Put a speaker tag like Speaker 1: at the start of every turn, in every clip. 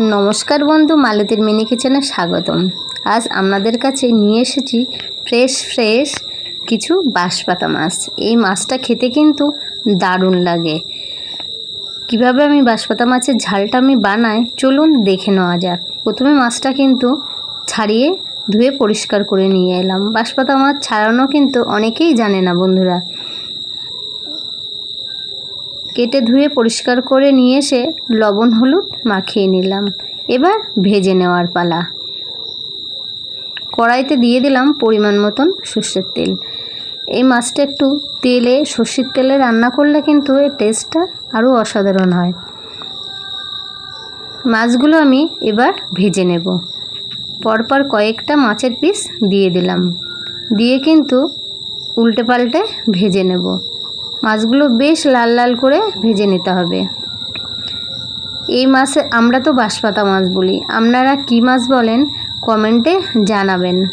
Speaker 1: নমস্কার বন্ধু, মালতীর মিনি কিচেনে স্বাগতম। আজ আপনাদের কাছে নিয়ে এসেছি ফ্রেশ ফ্রেশ কিছু বাঁশপাতা মাছ। এই মাছটা খেতে কিন্তু দারুণ লাগে। কীভাবে আমি বাঁশপাতা মাছের ঝালটা আমি বানাই, চলুন দেখে নেওয়া যাক। প্রথমে মাছটা কিন্তু ছাড়িয়ে ধুয়ে পরিষ্কার করে নিয়ে এলাম। বাঁশপাতা মাছ ছাড়ানো কিন্তু অনেকেই জানে না বন্ধুরা। কেটে ধুয়ে পরিষ্কার করে নিয়ে এসে লবণ হলুদ মাখিয়ে নিলাম। এবার ভেজে নেওয়ার পালা। কড়াইতে দিয়ে দিলাম পরিমাণ মতন সর্ষের তেল। এই মাছটা একটু তেলে, সর্ষের তেলে রান্না করলে কিন্তু এর টেস্টটা আরও অসাধারণ হয়। মাছগুলো আমি এবার ভেজে নেব। পরপর কয়েকটা মাছের পিস দিয়ে দিলাম। দিয়ে কিন্তু উল্টে পাল্টে ভেজে নেব। মাছগুলো বেশ লাল লাল করে ভেজে নিতে হবে। এই মাছে আমরা তো বাঁশপাতা মাছ বলি। আপনারা কী মাছ বলেন কমেন্টে জানাবেন।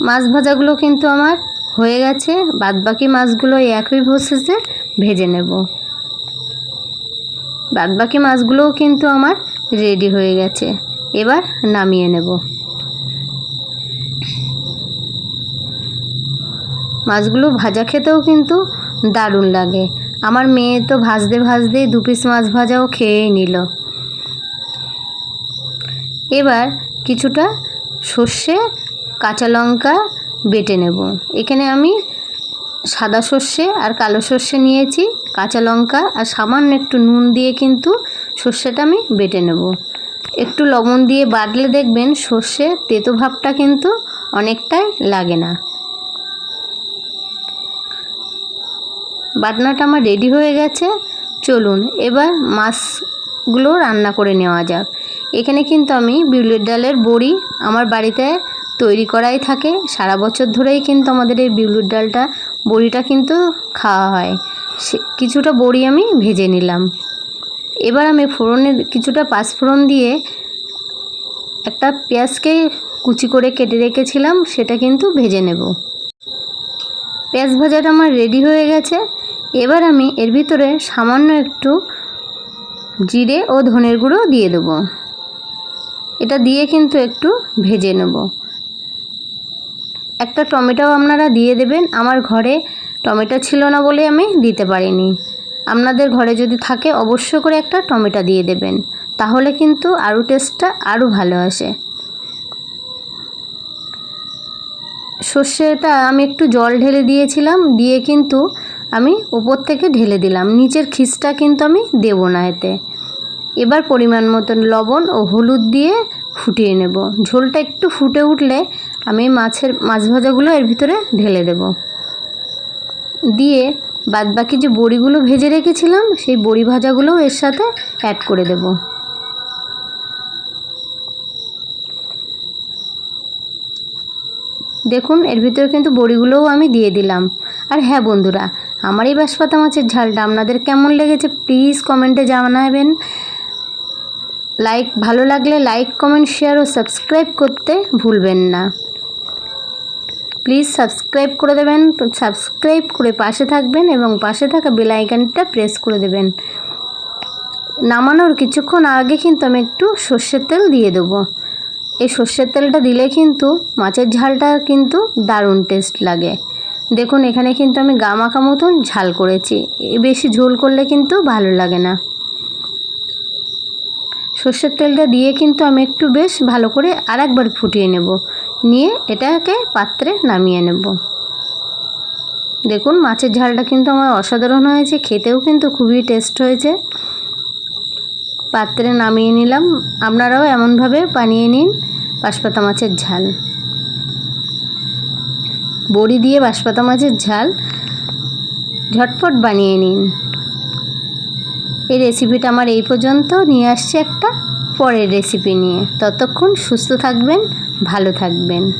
Speaker 1: মাছ ভাজাগুলো কিন্তু আমার হয়ে গেছে। বাদবাকি মাছগুলো একই প্রসেসে ভেজে নেব। বাদবাকি মাছগুলোও কিন্তু আমার রেডি হয়ে গেছে। এবার নামিয়ে নেব। মাছগুলো ভাজা খেতেও কিন্তু দারুণ লাগে। আমার মেয়ে তো ভাজতে ভাজতে দু পিস মাছ ভাজাও খেয়েই নিল। এবার কিছুটা সর্ষে, কাঁচা লঙ্কা বেটে নেব। এখানে আমি সাদা সর্ষে আর কালো সর্ষে নিয়েছি, কাঁচা লঙ্কা আর সামান্য একটু নুন দিয়ে কিন্তু সর্ষেটা আমি বেটে নেব। একটু লবণ দিয়ে বাটলে দেখবেন সর্ষে তেতো ভাবটা কিন্তু অনেকটাই লাগে না। বাটনাটা আমার রেডি হয়ে গেছে। চলুন, এবার মাছগুলো রান্না করে নেওয়া যাক। এখানে কিন্তু আমি বিউলির ডালের বড়ি আমার বাড়িতে তৈরি করাই থাকে। সারা বছর ধরেই কিন্তু আমাদের এই বিউলির ডালটা, বড়িটা কিন্তু খাওয়া হয়। সে কিছুটা বড়ি আমি ভেজে নিলাম। এবার আমি ফোড়নে কিছুটা পাঁচফোড়ন দিয়ে একটা পেঁয়াজকে কুচি করে কেটে রেখেছিলাম, সেটা কিন্তু ভেজে নেব। পেঁয়াজ ভাজাটা আমার রেডি হয়ে গেছে। এবার আমি এর ভিতরে সামান্য একটু জিরে ও ধনের গুঁড়ো দিয়ে দেবো। এটা দিয়ে কিন্তু একটু ভেজে নেব। একটা টমেটোও আপনারা দিয়ে দেবেন। আমার ঘরে টমেটো ছিল না বলে আমি দিতে পারিনি। আপনাদের ঘরে যদি থাকে অবশ্য করে একটা টমেটো দিয়ে দেবেন। তাহলে কিন্তু আরও টেস্টটা আরও ভালো আসে। সর্ষেটা আমি একটু জল ঢেলে দিয়েছিলাম। দিয়ে কিন্তু আমি ওপর থেকে ঢেলে দিলাম। নিচের খিসটা কিন্তু আমি দেব না এতে। এবার পরিমাণ মতন লবণ ও হলুদ দিয়ে ফুটিয়ে নেব। ঝোলটা একটু ফুটে উঠলে আমি মাছের, মাছ ভাজাগুলো এর ভিতরে ঢেলে দেব। দিয়ে বাদ বাকি যে বড়িগুলো ভেজে রেখেছিলাম, সেই বড়ি ভাজাগুলো এর সাথে অ্যাড করে দেব। দেখুন, এর ভিতরে কিন্তু বড়িগুলোও আমি দিয়ে দিলাম। আর হ্যাঁ বন্ধুরা আমার এই বাঁশপাতা মাছের ঝালটা, আপনাদের কেমন লেগেছে প্লিজ কমেন্টে জানাবেন। লাইক ভালো লাগলে লাইক কমেন্ট শেয়ার ও সাবস্ক্রাইব করতে ভুলবেন না। প্লিজ সাবস্ক্রাইব করে দেবেন সাবস্ক্রাইব করে পাশে থাকবেন এবং পাশে থাকা বেল আইকনটা প্রেস করে দেবেন। নামানোর কিছুক্ষণ আগে কিন্তু আমি একটু সর্ষের তেল দিয়ে দেবো। এই সর্ষের তেলটা দিলে কিন্তু মাছের ঝালটা কিন্তু দারুণ টেস্ট লাগে। দেখুন, এখানে কিন্তু আমি গা মাখা মতন ঝাল করেছি। বেশি ঝোল করলে কিন্তু ভালো লাগে না। সর্ষের তেলটা দিয়ে কিন্তু আমি একটু বেশ ভালো করে আর একবার ফুটিয়ে নেব। নিয়ে এটাকে পাত্রে নামিয়ে নেব। দেখুন, মাছের ঝালটা কিন্তু আমার অসাধারণ হয়েছে, খেতেও কিন্তু খুবই টেস্ট হয়েছে। পাত্রে নামিয়ে নিলাম। আপনারাও এমনভাবে বানিয়ে নিন বাঁশপাতা মাছের ঝাল। বড়ি দিয়ে বাঁশপাতা মাছের ঝাল, ঝটপট বানিয়ে নিন। এই রেসিপিটা আমার এই পর্যন্ত। নিয়ে আসছে একটা পরের রেসিপি নিয়ে। ততক্ষণ সুস্থ থাকবেন, ভালো থাকবেন।